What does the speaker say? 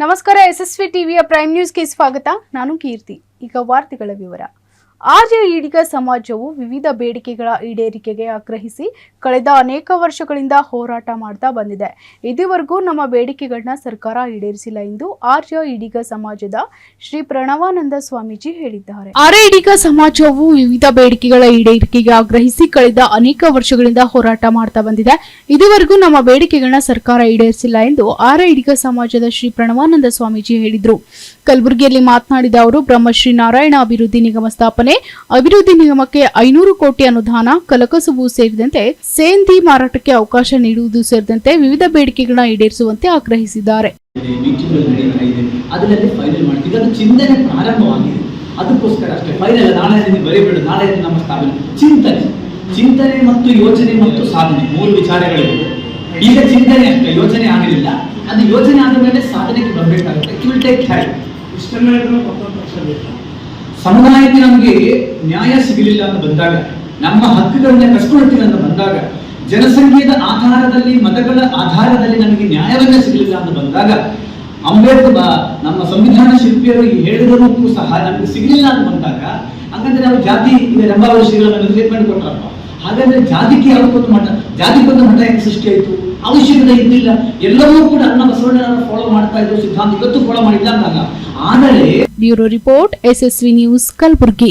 ನಮಸ್ಕಾರ ಎಸ್ಎಸ್ವಿ ಟಿವಿಯ ಪ್ರೈಮ್ ನ್ಯೂಸ್ಗೆ ಸ್ವಾಗತ. ನಾನು ಕೀರ್ತಿ. ಈಗ ವಾರ್ತೆಗಳ ವಿವರ. ಆರ್ಯ ಈಡಿಗ ಸಮಾಜವು ವಿವಿಧ ಬೇಡಿಕೆಗಳ ಈಡೇರಿಕೆಗೆ ಆಗ್ರಹಿಸಿ ಕಳೆದ ಅನೇಕ ವರ್ಷಗಳಿಂದ ಹೋರಾಟ ಮಾಡ್ತಾ ಬಂದಿದೆ. ಇದುವರೆಗೂ ನಮ್ಮ ಬೇಡಿಕೆಗಳನ್ನ ಸರ್ಕಾರ ಈಡೇರಿಸಿಲ್ಲ ಎಂದು ಆರ್ಯ ಈಡಿಗ ಸಮಾಜದ ಶ್ರೀ ಪ್ರಣವಾನಂದ ಸ್ವಾಮೀಜಿ ಹೇಳಿದ್ದಾರೆ. ಆರ್ಯ ಈಡಿಗ ಸಮಾಜವು ವಿವಿಧ ಬೇಡಿಕೆಗಳ ಈಡೇರಿಕೆಗೆ ಆಗ್ರಹಿಸಿ ಕಳೆದ ಅನೇಕ ವರ್ಷಗಳಿಂದ ಹೋರಾಟ ಮಾಡ್ತಾ ಬಂದಿದೆ. ಇದುವರೆಗೂ ನಮ್ಮ ಬೇಡಿಕೆಗಳನ್ನ ಸರ್ಕಾರ ಈಡೇರಿಸಿಲ್ಲ ಎಂದು ಆರ್ಯ ಈಡಿಗ ಸಮಾಜದ ಶ್ರೀ ಪ್ರಣವಾನಂದ ಸ್ವಾಮೀಜಿ ಹೇಳಿದರು. ಕಲಬುರಗಿಯಲ್ಲಿ ಮಾತನಾಡಿದ ಅವರು, ಬ್ರಹ್ಮಶ್ರೀ ನಾರಾಯಣ ಅಭಿವೃದ್ಧಿ ನಿಗಮ ಸ್ಥಾಪನೆ ಅಭಿವೃದ್ಧಿ ನಿಗಮಕ್ಕೆ ಐನೂರು ಕೋಟಿ ಅನುದಾನ ಕಲಕಸುಬು ಸೇರಿದಂತೆ ಸೇಂದಿ ಮಾರಾಟಕ್ಕೆ ಅವಕಾಶ ನೀಡುವುದು ಸೇರಿದಂತೆ ವಿವಿಧ ಬೇಡಿಕೆಗಳನ್ನ ಈಡೇರಿಸುವಂತೆ ಆಗ್ರಹಿಸಿದ್ದಾರೆ. ಚಿಂತನೆ ಪ್ರಾರಂಭವಾಗಿದೆ. ಅದಕ್ಕೋಸ್ಕರ ಅಷ್ಟೇ. ಫೈನಲ್ ನಾಳೆ ಬರೀಬೇಡ ನಾಳೆ ನಮ್ಮ ಸ್ಥಾಪನೆ. ಚಿಂತನೆ. ಚಿಂತನೆ ಮತ್ತು ಯೋಚನೆ ಮತ್ತು ಸಾಧನೆ. ಮೂರು ವಿಚಾರಗಳಿವೆ. ಈಗ ಚಿಂತನೆ ಅಷ್ಟೇ ಯೋಚನೆ ಆಗಲಿಲ್ಲ ಅದು ಯೋಚನೆ ಆದ ಮೇಲೆ ಸಾಧನೆಗೆ ಬರಬೇಕಾಗುತ್ತೆ ಇಟ್ ವಿಲ್ ಟೇಕ್ ಟೈಮ್ ಇಷ್ಟೆಲ್ಲ ಸಮುದಾಯಕ್ಕೆ ನಮಗೆ ನ್ಯಾಯ ಸಿಗಲಿಲ್ಲ ಅಂತ ಬಂದಾಗ, ನಮ್ಮ ಹಕ್ಕುಗಳನ್ನ ಕಸ್ಕೊಳ್ತೀವಿ ಅಂತ ಬಂದಾಗ ಜನಸಂಖ್ಯೆಯ ಆಧಾರದಲ್ಲಿ, ಮತಗಳ ಆಧಾರದಲ್ಲಿ ನಮಗೆ ನ್ಯಾಯವನ್ನ ಸಿಗಲಿಲ್ಲ ಅಂತ ಬಂದಾಗ, ಅಂಬೇಡ್ಕರ್ ನಮ್ಮ ಸಂವಿಧಾನ ಶಿಲ್ಪಿಯರು ಈ ಹೇಳಿದಕ್ಕೂ ಸಹ ನಮಗೆ ಸಿಗಲಿಲ್ಲ ಅಂತ ಬಂದಾಗ, ಹಾಗಂದ್ರೆ ನಾವು ಜಾತಿ ರಂಭಾವಳಿ ಶ್ರೀಗಳು ನಮಗೆ ಟ್ರೀಟ್ಮೆಂಟ್ ಕೊಟ್ಟರಪ್ಪ ಹಾಗಾದ್ರೆ ಜಾತಿಗೆ ಯಾವತ್ತೊಂದು ಮಠ ಜಾತಿಗೊಂದು ಮಠ ಸೃಷ್ಟಿ ಆಯಿತು ಅವಶ್ಯಕತೆ ಇದ್ದಿಲ್ಲ ಎಲ್ಲವೂ ಕೂಡ ಅನ್ನ ಬಸವಣ್ಣನ ಫಾಲೋ ಮಾಡ್ತಾ ಇದ್ರು ಸಿದ್ಧಾಂತ ಇವತ್ತು ಫಾಲೋ ಮಾಡಿಲ್ಲ ಅಂತಲ್ಲ ಆದರೆ bureau report SSV news Kalaburagi.